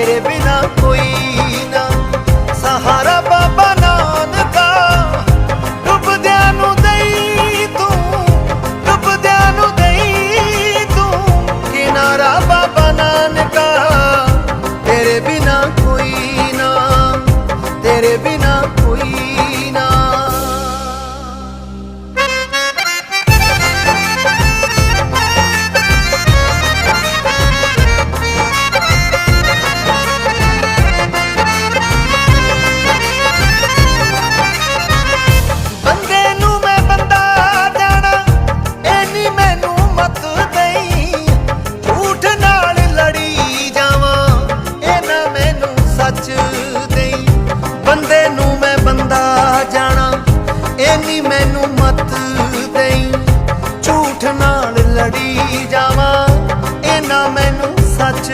ਤੇਰੇ ਬਿਨਾ ਕੋਈ ਨਾ। ਸਹਾਰਾ ਬਾਬਾ ਨਾਨਕਾ ਡੁੱਬਦਿਆਂ ਨੂੰ ਦਈ ਤੂੰ ਡੁੱਬਦਿਆਂ ਨੂੰ ਦਈ ਤੂੰ। ਕਿਨਾਰਾ ਬਾਬਾ ਨਾਨਕਾ, ਤੇਰੇ ਬਿਨਾ ਕੋਈ ਨਾ। ਤੇਰੇ ਬਿਨਾ ਦੇਈ। ਬੰਦੇ ਨੂੰ ਮੈਂ ਬੰਦਾ ਜਾਣਾ ਐਨੀ ਮੈਨੂੰ ਮਤ ਦੇਈ। ਝੂਠ ਨਾਲ ਲੜੀ ਜਾਵਾਂ ਐਨਾ ਮੈਨੂੰ ਸੱਚ